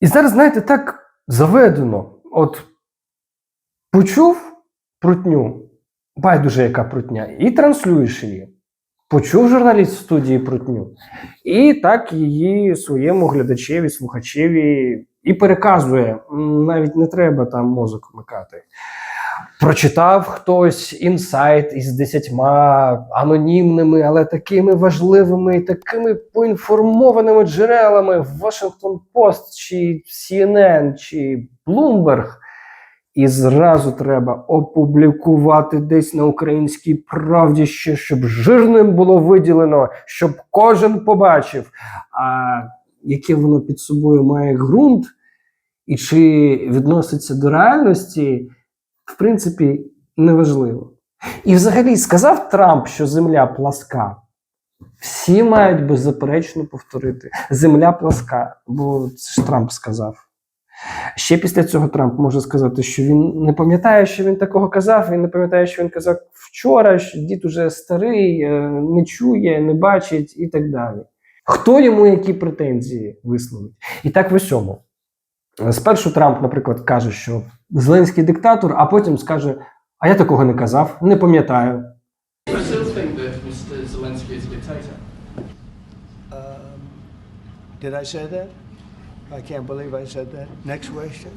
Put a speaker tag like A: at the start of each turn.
A: І зараз, знаєте, так заведено. От почув прутню, байдуже яка прутня, і транслюєш її. Почув журналіст в студії прутню, і так її своєму глядачеві, слухачеві і переказує. Навіть не треба там мозок вмикати. Прочитав хтось інсайт із десятьма анонімними, але такими важливими і такими поінформованими джерелами в Washington Post, чи CNN, чи Bloomberg. І зразу треба опублікувати десь на українській правді ще, щоб жирним було виділено, щоб кожен побачив, а яке воно під собою має ґрунт, і чи відноситься до реальності, в принципі, неважливо. І взагалі сказав Трамп, що земля пласка. Всі мають беззаперечно повторити: земля пласка, бо це ж Трамп сказав. Ще після цього Трамп може сказати, що він не пам'ятає, що він такого казав, він не пам'ятає, що він казав вчора, що дід уже старий, е, не чує, не бачить і так далі. Хто йому які претензії висловить? І так в усьому. Е, Спершу Трамп, наприклад, каже, що Зеленський диктатор, а потім скаже: А я такого не казав, не пам'ятаю.
B: Um, did I say that? I can't believe I said that. Next question.